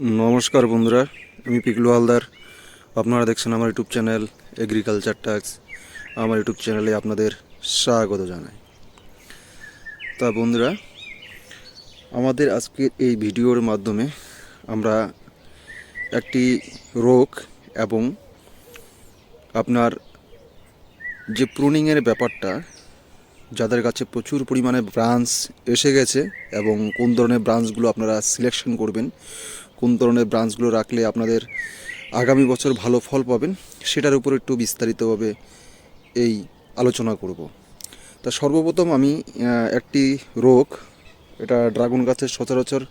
নমস্কার বন্ধুরা, আমি পিকলু হালদার। আপনারা দেখছেন আমার ইউটিউব চ্যানেল এগ্রিকালচার ট্যাক্স আমার ইউটিউব চ্যানেলে আপনাদের স্বাগত জানাই। তা বন্ধুরা, আমাদের আজকের এই ভিডিওর মাধ্যমে আমরা একটি রোগ এবং আপনার যে প্রুনিংয়ের ব্যাপারটা, যাদের কাছে প্রচুর পরিমাণে ব্রাঞ্চ এসে গেছে এবং কোন ধরনের ব্রাঞ্চগুলো আপনারা সিলেকশন করবেন কোন ধরনের ব্রাঞ্চগুলো রাখলে আপনাদের আগামী বছর ভালো ফল পাবেন, সেটার উপর একটু বিস্তারিতভাবে এই আলোচনা করব। তা সর্বপ্রথম আমি একটি রোগ, এটা ড্রাগন গাছের সচরাচর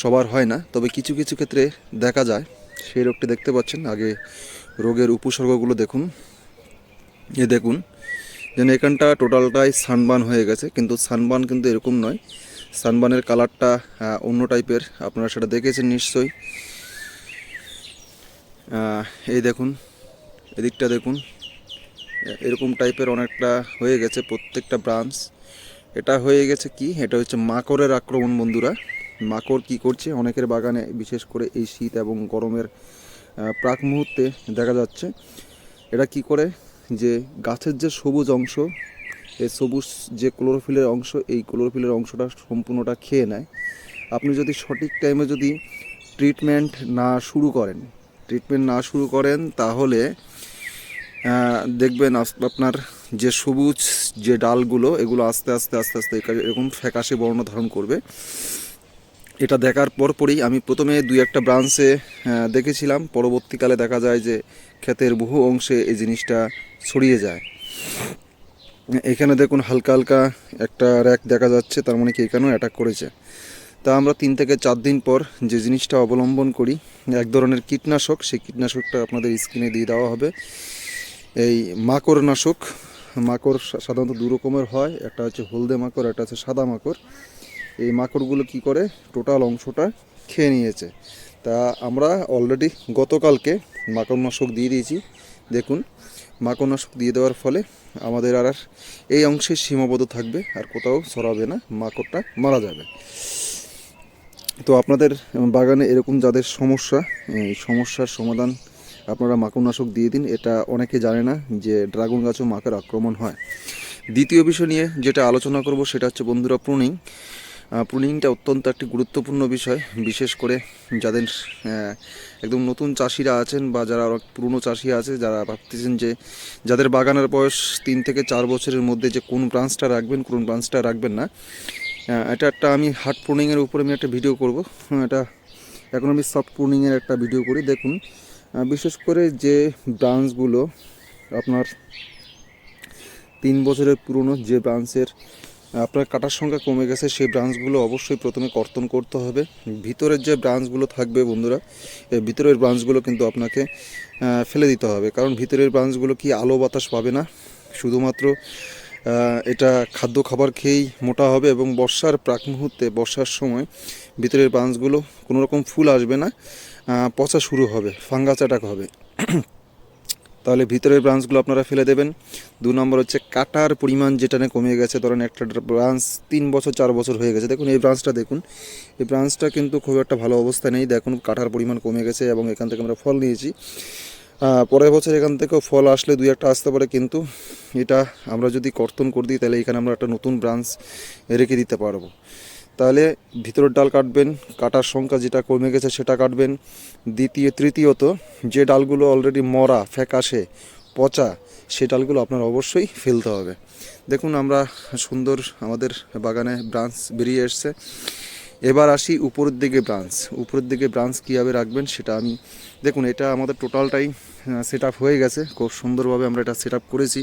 সবার হয় না, তবে কিছু কিছু ক্ষেত্রে দেখা যায়, সেই রোগটি দেখতে পাচ্ছেন। আগে রোগের উপসর্গগুলো দেখুন। এ দেখুন, যেন এখানটা টোটালটাই সানবান হয়ে গেছে, কিন্তু সানবান কিন্তু এরকম নয় সানবানের কালারটা অন্য টাইপের। আপনারা সেটা দেখেছেন নিশ্চয়ই। এই দেখুন, এদিকটা দেখুন। এরকম টাইপের অনেকটা হয়ে গেছে প্রত্যেকটা ব্রাঞ্চ। এটা হয়ে গেছে কি? এটা হচ্ছে মাকড়ের আক্রমণ, বন্ধুরা। মাকড় কি করছে? অনেকের বাগানে, বিশেষ করে এই শীত এবং গরমের প্রাক মুহূর্তে দেখা যাচ্ছে। এটা কি করে? যে গাছের যে সবুজ অংশ এই সবুজ যে ক্লোরোফিলের অংশ, এই ক্লোরোফিলের অংশটা সম্পূর্ণটা খেয়ে নেয়। আপনি যদি সঠিক টাইমে যদি ট্রিটমেন্ট না শুরু করেন ট্রিটমেন্ট না শুরু করেন, তাহলে দেখবেন আপনার যে সবুজ যে ডালগুলো, এগুলো আস্তে আস্তে আস্তে আস্তে এরকম ফ্যাকাশে বর্ণ ধারণ করবে। এটা দেখার পরপরই আমি প্রথমে দুই একটা ব্রাঞ্চে দেখেছিলাম। পরবর্তীকালে দেখা যায় যে ক্ষেতের বহু অংশে এই জিনিসটা ছড়িয়ে যায়। এখানে দেখুন হালকা হালকা একটা র্যাক দেখা যাচ্ছে, তার মানে কি এখানেও অ্যাটাক করেছে। তা আমরা তিন থেকে চার দিন পর যে জিনিসটা অবলম্বন করি, এক ধরনের কীটনাশক, সেই কীটনাশকটা আপনাদের স্ক্রিনে দিয়ে দেওয়া হবে। এই মাকড় নাশক মাকড় সাধারণত দু রকমের হয়, একটা হচ্ছে হলদে মাকড়, একটা হচ্ছে সাদা মাকড়। এই মাকড়গুলো কি করে? টোটাল অংশটা খেয়ে নিয়েছে। তা আমরা অলরেডি গতকালকে মাকড়নাশক দিয়ে দিয়েছি। দেখুন মাকড়নাশক দিয়ে দেওয়ার ফলে আমাদের আর এই অংশে সীমাবদ্ধ থাকবে, আর কোথাও ছড়াবে না, মাকড়টা মারা যাবে। তো আপনাদের বাগানে এরকম যাদের সমস্যা, এই সমস্যার সমাধান আপনারা মাকড়নাশক দিয়ে দিন, এটা অনেকে জানে না যে ড্রাগন গাছও মাকড় আক্রমণ হয়। দ্বিতীয় বিষয় নিয়ে যেটা আলোচনা করব সেটা হচ্ছে বন্ধুরা প্রুনিং। প্রুনিংটা অত্যন্ত একটি গুরুত্বপূর্ণ বিষয় বিশেষ করে যাদের একদম নতুন চাষিরা আছেন বা যারা পুরনো চাষি আছে যারা ভাবতেছেন যে যাদের বাগানের বয়স তিন থেকে চার বছরের মধ্যে যে কোন ব্রাঞ্চটা রাখবেন কোন ব্রাঞ্চটা রাখবেন না। এটা একটা আমি হার্ড প্রুনিংয়ের উপরে আমি একটা ভিডিও করব। হ্যাঁ, এটা এখন আমি সফট প্রুনিংয়ের একটা ভিডিও করি। দেখুন বিশেষ করে যে ব্রাঞ্চগুলো আপনার তিন বছরের পুরনো যে ব্রাঞ্চের আপনার কাটার সংখ্যা কমে গেছে, সেই ব্রাঞ্চগুলো অবশ্যই প্রথমে কর্তন করতে হবে। ভিতরের যে ব্রাঞ্চগুলো থাকবে বন্ধুরা এই ভিতরের ব্রাঞ্চগুলো কিন্তু আপনাকে ফেলে দিতে হবে। কারণ ভিতরের ব্রাঞ্চগুলো কি আলো বাতাস পাবে না? শুধুমাত্র এটা খাদ্য খাবার খেয়েই মোটা হবে এবং বর্ষার প্রাক মুহূর্তে, বর্ষার সময় ভিতরের ব্রাঞ্চগুলো কোনো রকম ফুল আসবে না। পচা শুরু হবে, ফাঙ্গাস অ্যাটাক হবে। তাহলে ভিতরের ব্রাঞ্চগুলো আপনারা ফেলে দেবেন। দু নম্বর হচ্ছে কাটার পরিমাণ যেটা কমে গেছে, ধরেন একটা ব্রাঞ্চ তিন বছর, চার বছর হয়ে গেছে। দেখুন, এই ব্রাঞ্চটা দেখুন, এই ব্রাঞ্চটা কিন্তু খুব একটা ভালো অবস্থা নেই। দেখুন, কাটার পরিমাণ কমে গেছে এবং এখান থেকে আমরা ফল নিয়েছি। পরের বছর এখান থেকেও ফল আসলে দুই একটা আসতে পারে, কিন্তু এটা আমরা যদি কর্তন করে দিই, তাহলে এখানে আমরা একটা নতুন ব্রাঞ্চ রেখে দিতে পারব। তাহলে ভিতরের ডাল কাটবেন, কাটার সংখ্যা যেটা কমে গেছে সেটা কাটবেন। দ্বিতীয়, তৃতীয়ত, যে ডালগুলো অলরেডি মরা, ফ্যাকাশে, পচা, সে ডালগুলো আপনার অবশ্যই ফেলতে হবে। দেখুন, আমরা সুন্দর আমাদের বাগানে ব্রাঞ্চ বেরিয়ে এসছে। এবার আসি উপরের দিকে ব্রাঞ্চ। উপরের দিকে ব্রাঞ্চ কীভাবে রাখবেন সেটা আমি দেখুন, এটা আমাদের টোটালটাই সেট হয়ে গেছে। খুব সুন্দরভাবে আমরা এটা সেট করেছি।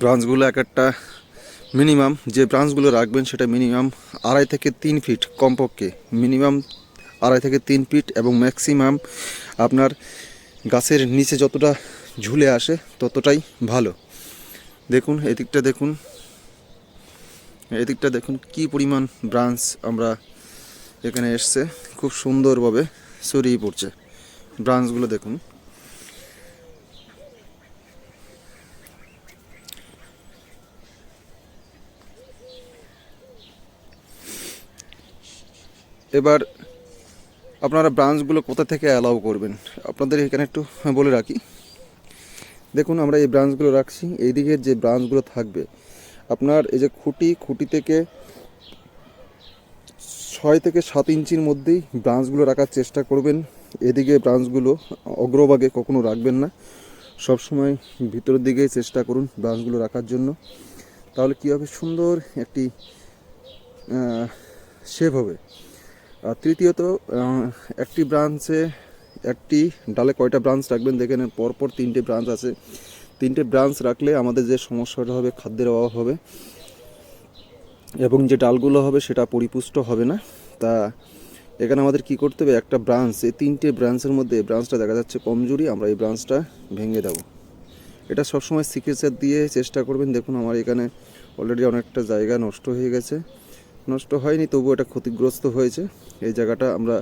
ব্রাঞ্চগুলো এক একটা মিনিমাম যে ব্রাঞ্চগুলো রাখবেন সেটা মিনিমাম আড়াই থেকে তিন ফিট কমপক্ষে। মিনিমাম আড়াই থেকে তিন ফিট এবং ম্যাক্সিমাম আপনার গাছের নিচে যতটা ঝুলে আসে ততটাই ভালো। দেখুন, এদিকটা দেখুন। এদিকটা দেখুন কি পরিমাণ ব্রাঞ্চ আমরা এখানে এসছে। খুব সুন্দরভাবে ছড়িয়ে পড়ছে। ব্রাঞ্চগুলো দেখুন। এবার আপনারা ব্রাঞ্চগুলো কোথা থেকে অ্যালাউ করবেন? আপনাদের এখানে একটু বলে রাখি। দেখুন, আমরা এই ব্রাঞ্চগুলো রাখছি। এই দিকের যে ব্রাঞ্চগুলো থাকবে, আপনার এই যে খুঁটি খুঁটি থেকে ছয় থেকে সাত ইঞ্চির মধ্যেই ব্রাঞ্চগুলো রাখার চেষ্টা করবেন। এদিকে ব্রাঞ্চগুলো অগ্রভাগে কখনো রাখবেন না। সবসময় ভিতরের দিকে চেষ্টা করুন ব্রাঞ্চগুলো রাখার জন্য। তাহলে কী হবে? সুন্দর একটি শেপ হবে। তৃতীয়ত একটি ব্রাঞ্চে একটি, ডালে কয়টা ব্রাঞ্চ রাখবেন দেখে নেন, পরপর তিনটে ব্রাঞ্চ আছে। তিনটে ব্রাঞ্চ রাখলে আমাদের যে সমস্যাটা হবে, খাদ্যের অভাব হবে, এবং যে ডালগুলো হবে সেটা পরিপুষ্ট হবে না। তা এখানে আমাদের কি করতে হবে? একটা ব্রাঞ্চ, এই তিনটে ব্রাঞ্চের মধ্যে ব্রাঞ্চটা দেখা যাচ্ছে কমজোরি, আমরা এই ব্রাঞ্চটা ভেঙে দেবো। এটা সবসময় সিকেচার দিয়ে চেষ্টা করবেন। দেখুন, আমার এখানে অলরেডি অনেকটা জায়গা নষ্ট হয়ে গেছে। নষ্ট হয়নি তবু এটা ক্ষতিগ্রস্ত হয়েছে। এই জায়গাটা আমরা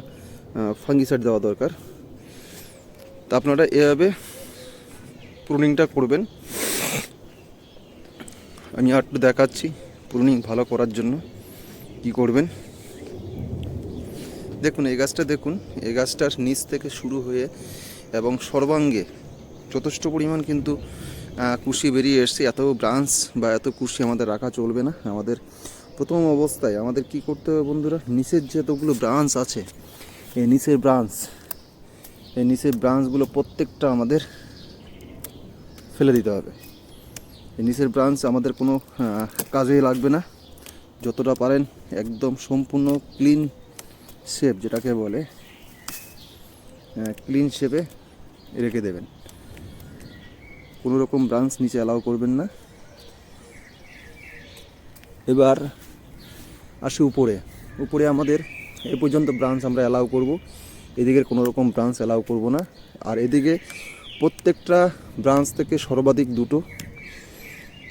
ফাঙ্গিসাইড দেওয়া দরকার। তা আপনারা এভাবে প্রুনিংটা করবেন। আমি একটু দেখাচ্ছি প্রুনিং ভালো করার জন্য কি করবেন। দেখুন, এই গাছটা দেখুন, এই গাছটার নিচ থেকে শুরু হয়ে এবং সর্বাঙ্গে যথেষ্ট পরিমাণ কিন্তু কুশি বেরিয়ে এসছে। এত ব্রাঞ্চ বা এত কুশি আমাদের রাখা চলবে না। আমাদের প্রথম অবস্থায় আমাদের কি করতে হবে বন্ধুরা? নিচের যে এতগুলো ব্রাঞ্চ আছে, এই নিচের ব্রাঞ্চ এই নিচের ব্রাঞ্চগুলো প্রত্যেকটা আমাদের ফেলে দিতে হবে। এই নিচের ব্রাঞ্চ আমাদের কোনো কাজে লাগবে না। যতটা পারেন একদম সম্পূর্ণ ক্লিন শেপ যেটাকে বলে ক্লিন শেপে রেখে দেবেন। কোনো রকম ব্রাঞ্চ নিচে অ্যালাউ করবেন না। এবার আসি উপরে। উপরে আমাদের এ পর্যন্ত ব্রাঞ্চ আমরা অ্যালাউ করব। এদিকের কোনো রকম ব্রাঞ্চ অ্যালাউ করব না। আর এদিকে প্রত্যেকটা ব্রাঞ্চ থেকে সর্বাধিক দুটো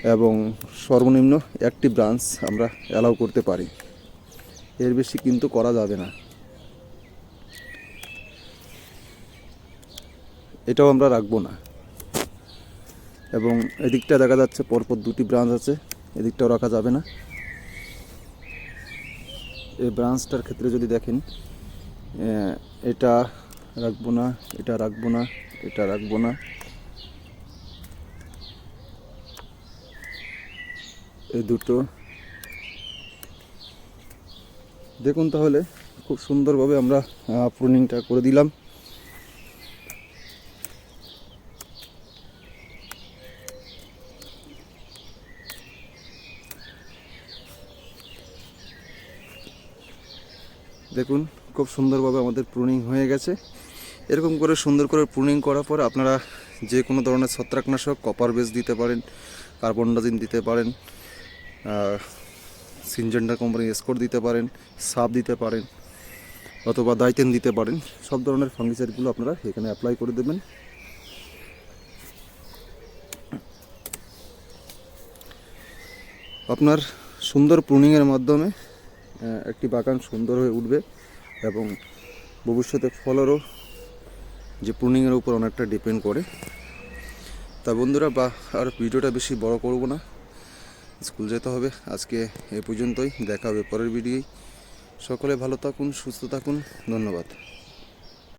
এবং সর্বনিম্ন একটি ব্রাঞ্চ আমরা অ্যালাউ করতে পারি। এর বেশি কিন্তু করা যাবে না। এটাও আমরা রাখব না। এবং এদিকটা দেখা যাচ্ছে পরপর দুটি ব্রাঞ্চ আছে। এদিকটাও রাখা যাবে না। এই ব্রাঞ্চটার ক্ষেত্রে যদি দেখেন এটা রাখব না, এটা রাখব না, এটা রাখব না। এই দুটো। দেখুন তাহলে, খুব সুন্দরভাবে আমরা প্রুনিংটা করে দিলাম। দেখুন, খুব সুন্দরভাবে আমাদের প্রুনিং হয়ে গেছে। এরকম করে সুন্দর করে প্রুনিং করার পর আপনারা যে কোনো ধরনের ছত্রাকনাশক কপার বেস দিতে পারেন কার্বনডাজিন দিতে পারেন সিনজেন্ডার কোম্পানি স্কোর দিতে পারেন সাপ দিতে পারেন, অথবা দাইতেন দিতে পারেন, সব ধরনের ফাঙ্গিসাইডগুলো আপনারা এখানে অ্যাপ্লাই করে দেবেন। আপনার সুন্দর প্রুনিংয়ের মাধ্যমে একটি বাগান সুন্দর হয়ে উঠবে এবং ভবিষ্যতে ফলেরও যে প্রুনিংয়ের উপর অনেকটা ডিপেন্ড করে। তা বন্ধুরা, বা আর ভিডিওটা বেশি বড় করব না। স্কুল যেতে হবে। আজকে এ পর্যন্তই। দেখা হবে পরের ভিডিওই সকলে ভালো থাকুন, সুস্থ থাকুন। ধন্যবাদ।